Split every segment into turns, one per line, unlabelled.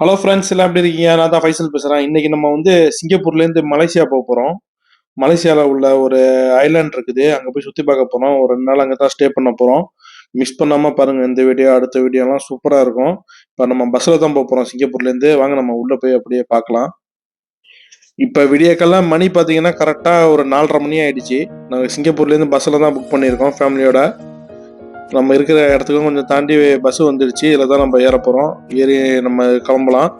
Hello friends எல்லாம் எப்படி இருக்கீங்க? நான் தான் ஃபைசல் பேசுகிறேன் இன்றைக்கி நம்ம வந்து சிங்கப்பூர்லேருந்து மலேசியா போக போகிறோம் மலேசியாவில் உள்ள ஒரு ஐலாண்ட் இருக்குது. அங்கே போய் சுற்றி பார்க்க போகிறோம் ஒரு ரெண்டு நாள் அங்கே தான் ஸ்டே பண்ண போகிறோம் மிஸ் பண்ணாமல் பாருங்கள் இந்த வீடியோ அடுத்த வீடியோலாம் சூப்பராக இருக்கும். இப்போ நம்ம பஸ்ஸில் தான் போக போகிறோம் சிங்கப்பூர்லேருந்து. வாங்க நம்ம உள்ளே போய் அப்படியே பார்க்கலாம். இப்போ விடியக்கெல்லாம் மணி பார்த்தீங்கன்னா கரெக்டாக ஒரு நாலரை மணி ஆயிடுச்சு. நாங்கள் சிங்கப்பூர்லேருந்து பஸ்ஸில் தான் புக் பண்ணியிருக்கோம் ஃபேமிலியோட நம்ம இருக்கிற இடத்துக்கும் கொஞ்சம் தாண்டி பஸ் வந்துடுச்சு இதில் தான் நம்ம ஏற போகிறோம் ஏறி நம்ம கிளம்பலாம்.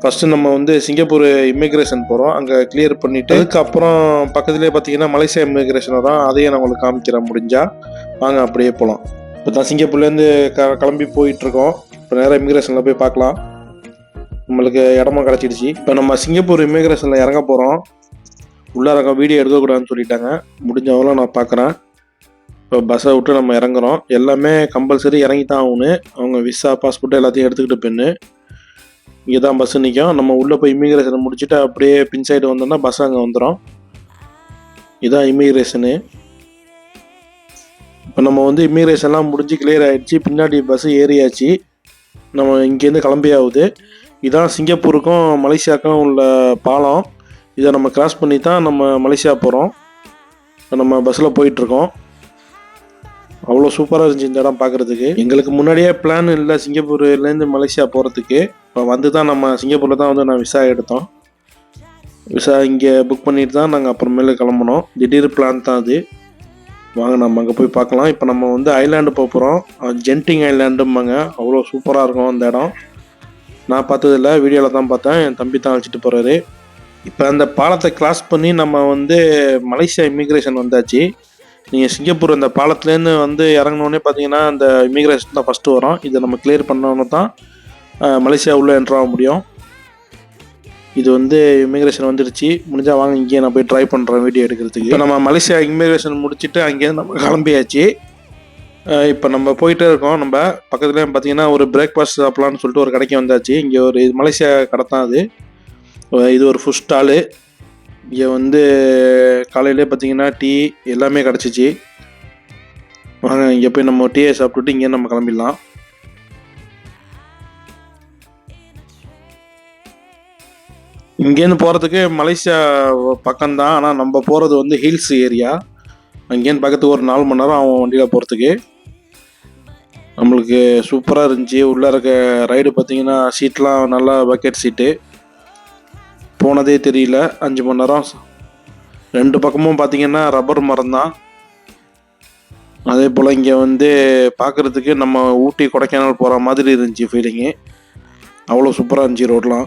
ஃபஸ்ட்டு நம்ம வந்து சிங்கப்பூர் இமிக்ரேஷன் போகிறோம் அங்கே கிளியர் பண்ணிவிட்டு அதுக்கப்புறம் பக்கத்துலேயே பார்த்தீங்கன்னா மலேசியா இமிக்ரேஷன் வரும். அதையும் நான் உங்களுக்கு காமிக்கிறேன். முடிஞ்சால் வாங்க அப்படியே போகலாம் இப்போ தான் சிங்கப்பூர்லேருந்து க கிளம்பி போயிட்டுருக்கோம். இப்போ நேராக இமிக்ரேஷனில் போய் பார்க்கலாம். நம்மளுக்கு இடமா கிடச்சிடுச்சு. இப்போ நம்ம சிங்கப்பூர் இமிக்ரேஷனில் இறங்க போகிறோம் உள்ளார வீடியோ எடுக்கக்கூடாதுன்னு சொல்லிட்டாங்க. முடிஞ்சவங்களும் நான் பார்க்குறேன். இப்போ பஸ்ஸை விட்டு நம்ம இறங்குறோம். எல்லாமே கம்பல்சரி இறங்கி தான் ஆகணும். அவங்க விசா பாஸ்போர்ட் எல்லாத்தையும் எடுத்துக்கிட்டு பின்னு இங்கே தான் பஸ்ஸு நிற்கும் நம்ம உள்ளே போய் இமிக்ரேஷனை முடிச்சுட்டு அப்படியே பின் சைடு வந்தோம்னா பஸ் அங்கே வந்துடும் இதான் இமிக்ரேஷனு இப்போ நம்ம வந்து இமிக்ரேஷன்லாம் முடிஞ்சு கிளியர் ஆகிடுச்சு பின்னாடி பஸ்ஸு ஏறியாச்சு. நம்ம இங்கேருந்து கிளம்பி ஆகுது இதான் சிங்கப்பூருக்கும் மலேசியாவுக்கும் உள்ள பாலம். இதை நம்ம கிராஸ் பண்ணி தான் நம்ம மலேசியா போகிறோம் இப்போ நம்ம பஸ்ஸில் போயிட்டுருக்கோம் அவ்வளோ சூப்பராக இருந்துச்சு இந்த இடம் பார்க்குறதுக்கு. எங்களுக்கு முன்னாடியே பிளான் இல்லை சிங்கப்பூர்லேருந்து மலேசியா போகிறதுக்கு இப்போ வந்து தான் நம்ம சிங்கப்பூரில் தான் வந்து நான் விசா எடுத்தோம். விசா இங்கே புக் பண்ணிட்டு தான் நாங்கள் அப்புறமேல கிளம்புனோம். திடீர் பிளான் தான் அது. வாங்க நம்ம அங்கே போய் பார்க்கலாம். இப்போ நம்ம வந்து ஐலாண்டு போக போகிறோம் ஜென்டிங் ஐலாண்டும்பாங்க அவ்வளோ சூப்பராக இருக்கும் அந்த இடம். நான் பார்த்ததில்ல வீடியோவில் தான் பார்த்தேன். என் தம்பி தான் அழைச்சிட்டு போகிறாரு இப்போ அந்த பாலத்தை கிராஸ் பண்ணி நம்ம வந்து மலேசியா இமிக்ரேஷன் வந்தாச்சு. நீங்கள் சிங்கப்பூர் அந்த பாலத்துலேருந்து வந்து இறங்கினோடனே பார்த்தீங்கன்னா அந்த இமிக்ரேஷன் தான் ஃபஸ்ட்டு வரும். இதை நம்ம கிளியர் பண்ணோன்னு தான் மலேசியா உள்ளே என்ட்ராக முடியும். இது வந்து இமிக்ரேஷன் வந்துடுச்சு முடிஞ்சால் வாங்க இங்கேயே நான் போய் ட்ரை பண்ணுறேன் வீடியோ எடுக்கிறதுக்கு. இப்போ நம்ம மலேசியா இமிக்ரேஷன் முடிச்சுட்டு அங்கேருந்து நம்ம கிளம்பியாச்சு. இப்போ நம்ம போயிட்டே இருக்கோம். நம்ம பக்கத்துலேயே பார்த்தீங்கன்னா ஒரு பிரேக்ஃபாஸ்ட் சாப்பிட்லான்னு சொல்லிட்டு ஒரு கடைக்கு வந்தாச்சு. இங்கே ஒரு இது மலேசியா கடை தான் அது. இது ஒரு ஃபுட் ஸ்டாலு இங்கே வந்து காலையிலே பார்த்தீங்கன்னா டீ எல்லாமே கிடச்சிச்சு. வாங்க இங்கே போய் நம்ம டீயை சாப்பிட்டுட்டு இங்கே நம்ம கிளம்பிடலாம். இங்கேருந்து போகிறதுக்கு மலேசியா பக்கம்தான். ஆனால் நம்ம போகிறது வந்து ஹில்ஸ் ஏரியா. அங்கேருந்து பக்கத்துக்கு ஒரு நாலு மணி நேரம் ஆகும் வண்டியில் போகிறதுக்கு நம்மளுக்கு சூப்பராக இருந்துச்சு. உள்ளே இருக்க ரைடு பார்த்தீங்கன்னா சீட்லாம் நல்லா பக்கெட் சீட்டு போனதே தெரியல. அஞ்சு மணி நேரம். ரெண்டு பக்கமும் பார்த்தீங்கன்னா ரப்பர் மரம் தான். அதே போல் இங்கே வந்து பார்க்குறதுக்கு நம்ம ஊட்டி கொடைக்கானல் போகிற மாதிரி இருந்துச்சு ஃபீலிங்கு அவ்வளோ சூப்பராக இருந்துச்சு ரோட்லாம்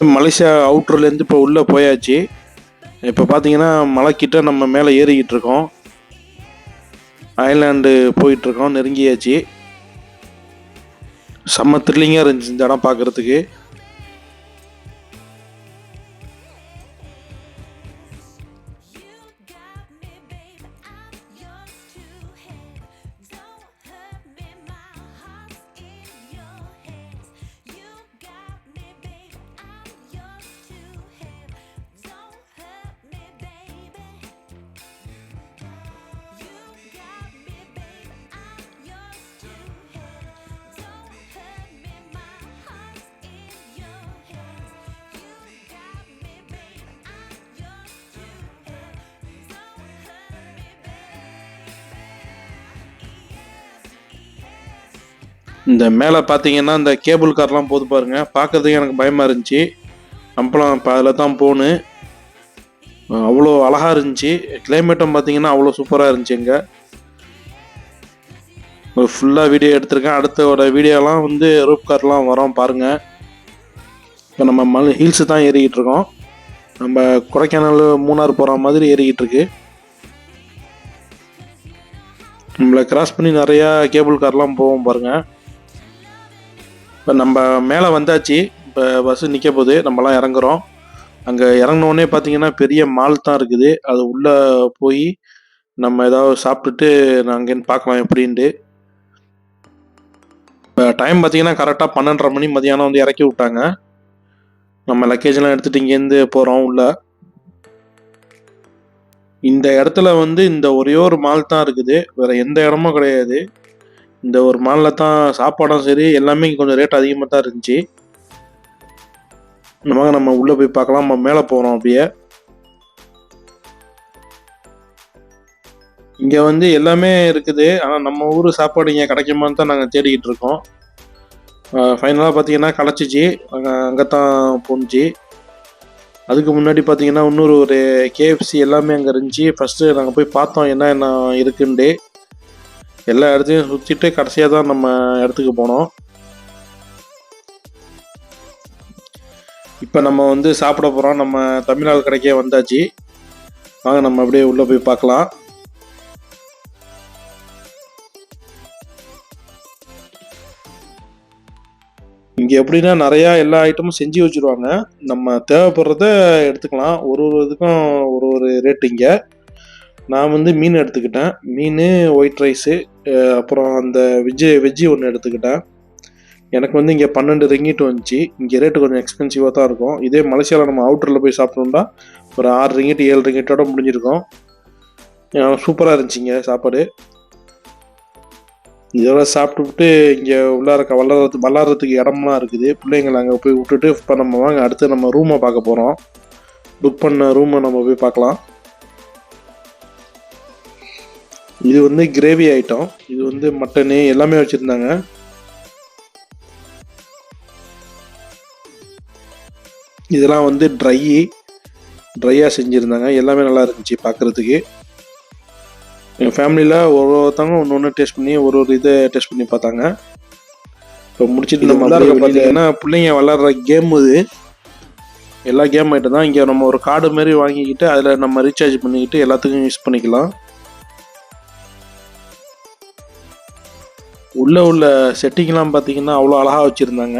மலேசியா அவுட்டர்லேருந்து இப்போ உள்ளே போயாச்சு. இப்போ பார்த்தீங்கன்னா மலைக்கிட்ட நம்ம மேலே ஏறிக்கிட்டு இருக்கோம். ஐலாண்டு போயிட்டுருக்கோம் நெருங்கியாச்சு. செம்ம த்ரில்லிங்காக இருந்துச்சு இந்த இடம் பார்க்குறதுக்கு இந்த மேலே பார்த்தீங்கன்னா இந்த கேபிள் கார்லாம் போது பாருங்க. பார்க்கறதுக்கு எனக்கு பயமாக இருந்துச்சு. நம்மளும் இப்போ அதில் தான் போகணும் அவ்வளோ அழகாக இருந்துச்சு. கிளைமேட்டும் பார்த்தீங்கன்னா அவ்வளோ சூப்பராக இருந்துச்சு இங்கே. ஃபுல்லாக வீடியோ எடுத்திருக்கேன். அடுத்தோட வீடியோலாம் வந்து ரூப் கார்லாம் வரோம் பாருங்கள் இப்போ நம்ம மலை ஹில்ஸு தான் ஏறிக்கிட்டு இருக்கோம். நம்ம கொடைக்கானல் மூணார் போகிற மாதிரி ஏறிக்கிட்டு இருக்கு. நம்மளை கிராஸ் பண்ணி நிறையா கேபிள் கார்லாம் போவோம் பாருங்கள் இப்போ நம்ம மேலே வந்தாச்சு. இப்போ பஸ்ஸு நிற்க போகுது. நம்மலாம் இறங்குறோம். அங்கே இறங்கினோடனே பார்த்தீங்கன்னா பெரிய மால் தான் இருக்குது. அது உள்ளே போய் நம்ம ஏதாவது சாப்பிட்டுட்டு நான் அங்கேருந்து பார்க்கலாம் எப்படின்ட்டு. இப்போ டைம் பார்த்தீங்கன்னா கரெக்டாக பன்னெண்டரை மணி மதியானம் வந்து இறக்கி விட்டாங்க. நம்ம லக்கேஜ்லாம் எடுத்துகிட்டு இங்கேருந்து போகிறோம் உள்ள. இந்த இடத்துல வந்து இந்த ஒரே ஒரு மால் தான் இருக்குது. வேறு எந்த இடமும் கிடையாது. இந்த ஒரு மாலில் தான் சாப்பாடும் சரி எல்லாமே கொஞ்சம் ரேட் அதிகமாக தான் இருந்துச்சு. நம்ம நம்ம உள்ளே போய் பார்க்கலாம். நம்ம மேலே போகிறோம் அப்படியே. இங்கே வந்து எல்லாமே இருக்குது. ஆனால் நம்ம ஊர் சாப்பாடு இங்கே கிடைக்குமான்னு தான் நாங்கள் தேடிக்கிட்டு இருக்கோம். ஃபைனலாக பார்த்தீங்கன்னா கிடச்சிச்சு. அங்கே அங்கே தான் போணுச்சு. அதுக்கு முன்னாடி பார்த்தீங்கன்னா இன்னொரு ஒரு கேஎஃப்சி எல்லாமே அங்கே இருந்துச்சு. ஃபஸ்ட்டு நாங்கள் போய் பார்த்தோம் என்ன என்ன இருக்குன்ட்டு. எல்லா இடத்தையும் சுற்றிட்டு கடைசியாக தான் நம்ம இடத்துக்கு போனோம். இப்போ நம்ம வந்து சாப்பிட போகிறோம் நம்ம தமிழ்நாடு கடைக்கே வந்தாச்சு. வாங்க நம்ம அப்படியே உள்ளே போய் பார்க்கலாம். இங்கே எப்படின்னா நிறையா எல்லா ஐட்டமும் செஞ்சு வச்சுருவாங்க. நம்ம தேவைப்படுறத எடுத்துக்கலாம். ஒரு ஒரு இதுக்கும் ஒரு ஒரு ரேட்டு இங்கே. நான் வந்து மீன் எடுத்துக்கிட்டேன். மீன் ஒயிட் ரைஸு அப்புறம் அந்த வெஜ்ஜு வெஜ்ஜி ஒன்று எடுத்துக்கிட்டேன். எனக்கு வந்து இங்கே பன்னெண்டு ரிங்கிட் வந்துச்சு. இங்கே ரேட்டு கொஞ்சம் எக்ஸ்பென்சிவாக தான் இருக்கும். இதே மலேசியாவில் நம்ம அவுட்டரில் போய் சாப்பிட்டோம்னா ஒரு ஆறு ரிங்கிட் ஏழு ரிங்கிட்டோட முடிஞ்சிருக்கும். சூப்பராக இருந்துச்சுங்க சாப்பாடு. இதோட சாப்பிட்டுவிட்டு இங்கே உள்ளார வளர்றது வளர்றதுக்கு இடம்லாம் இருக்குது. பிள்ளைங்களை அங்கே போய் விட்டுட்டு இப்போ நம்ம வாங்க அடுத்து நம்ம ரூமை பார்க்க போகிறோம் புக் பண்ண ரூமை நம்ம போய் பார்க்கலாம். இது வந்து கிரேவி ஐட்டம் இது வந்து மட்டனு எல்லாமே வச்சுருந்தாங்க. இதெல்லாம் வந்து ட்ரை ட்ரையாக செஞ்சுருந்தாங்க. எல்லாமே நல்லா இருந்துச்சு பார்க்குறதுக்கு எங்கள் ஃபேமிலியில் ஒரு ஒருத்தவங்க ஒன்று ஒன்று டேஸ்ட் பண்ணி ஒரு ஒரு இதை டேஸ்ட் பண்ணி பார்த்தாங்க. இப்போ முடிச்சுட்டு நம்ம பார்த்தீங்கன்னா பிள்ளைங்க விளாட்ற கேம் இது. எல்லா கேம் ஐட்டம் தான். இங்கே நம்ம ஒரு கார்டு மாரி வாங்கிக்கிட்டு அதில் நம்ம ரீசார்ஜ் பண்ணிக்கிட்டு எல்லாத்துக்கும் யூஸ் பண்ணிக்கலாம். உள்ள உள்ள செட்டிங்லாம் பார்த்தீங்கன்னா அவ்வளோ அழகாக வச்சுருந்தாங்க.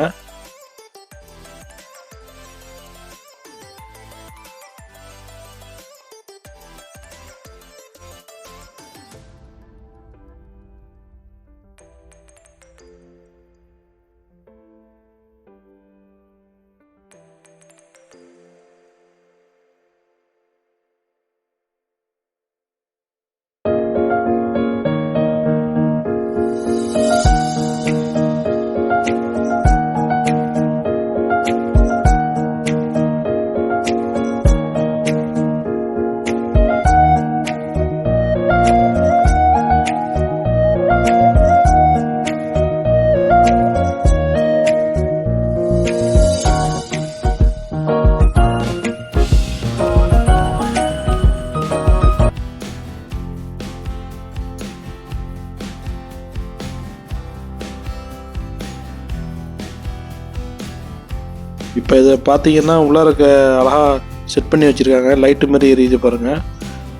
இப்போ இதை பார்த்தீங்கன்னா உள்ளே இருக்க அழகாக செட் பண்ணி வச்சுருக்காங்க. லைட்டு மாதிரி எரியுது பாருங்கள்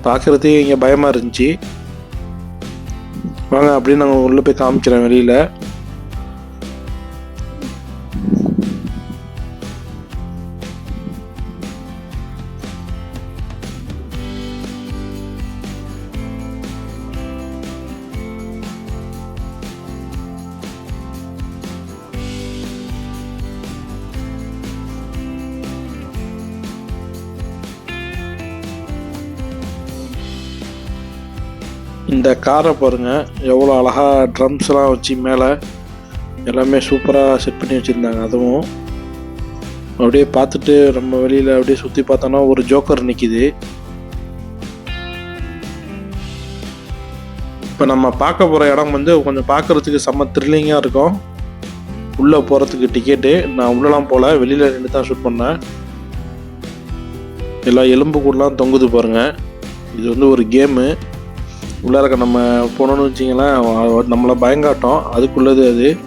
பார்க்குறதே இங்கே பயமாக இருந்துச்சு. வாங்க அப்படின்னு நாங்கள் உள்ளே போய் காமிக்கிறேன் வெளியில். இந்த காரை பாருங்க எவ்வளோ அழகாக ட்ரம்ஸ்லாம் வச்சு மேலே எல்லாமே சூப்பராக செட் பண்ணி வச்சுருந்தாங்க. அதுவும் அப்படியே பார்த்துட்டு நம்ம வெளியில் அப்படியே சுற்றி பார்த்தோன்னா ஒரு ஜோக்கர் நிற்கிது இப்போ நம்ம பார்க்க போகிற இடம் வந்து கொஞ்சம் பார்க்குறதுக்கு செம்ம த்ரில்லிங்காக இருக்கும். உள்ளே போகிறதுக்கு டிக்கெட்டு நான் உள்ளலாம் போகல வெளியில் நின்று தான் ஷூட் பண்ணேன். எல்லா எலும்பு கூடலாம் தொங்குது பாருங்கள் இது வந்து ஒரு கேமு உள்ளார நம்ம போனோம்னு வச்சிங்களேன் நம்மளை பயங்காட்டோம். அதுக்குள்ளது அது.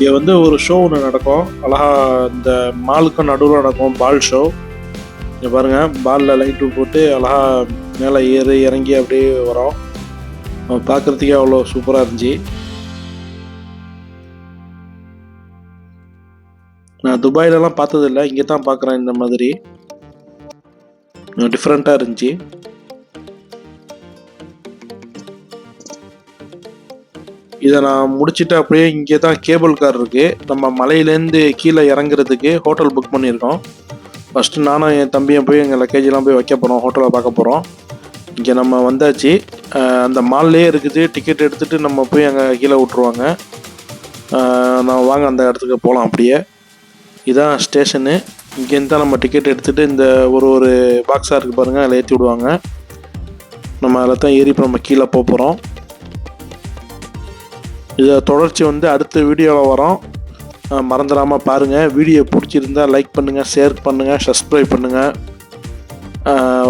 இங்கே வந்து ஒரு ஷோ ஒன்று நடக்கும். அழகா இந்த மாலுக்கும் நடுவில் நடக்கும் பால் ஷோ இங்கே பாருங்கள் பாலில் லைட்டு போட்டு அழகா மேலே ஏறி இறங்கி அப்படியே வரோம். பார்க்குறதுக்கே அவ்வளோ சூப்பராக இருந்துச்சு. நான் துபாயிலலாம் பார்த்ததில்ல. இங்கே தான் பார்க்குறேன் இந்த மாதிரி. டிஃப்ரெண்ட்டாக இருந்துச்சு. இதை நான் முடிச்சுட்டு அப்படியே இங்கே தான் கேபிள் கார் இருக்குது நம்ம மலையிலேருந்து கீழே இறங்குறதுக்கு ஹோட்டல் புக் பண்ணியிருக்கோம். ஃபஸ்ட்டு நானும் என் தம்பியும் போய் எங்கள் லக்கேஜெலாம் போய் வைக்க போகிறோம் ஹோட்டலை பார்க்க போகிறோம் இங்கே நம்ம வந்தாச்சு. அந்த மால்லே இருக்குது டிக்கெட் எடுத்துகிட்டு நம்ம போய் அங்கே கீழே விட்ருவாங்க நான் வாங்க அந்த இடத்துக்கு போகலாம் அப்படியே. இதான் ஸ்டேஷனு. இங்கேருந்து தான் நம்ம டிக்கெட் எடுத்துகிட்டு இந்த ஒரு ஒரு பாக்ஸாக இருக்குது பாருங்கள் அதில் ஏற்றி விடுவாங்க. நம்ம அதில் தான் ஏறி இப்போ நம்ம கீழே போக போகிறோம் இதை தொடர்ச்சி வந்து அடுத்த வீடியோவில் வரோம். மறந்துடாமல் பாருங்கள் வீடியோ பிடிச்சிருந்தா லைக் பண்ணுங்கள் ஷேர் பண்ணுங்கள் சப்ஸ்கிரைப் பண்ணுங்கள்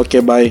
ஓகே பாய்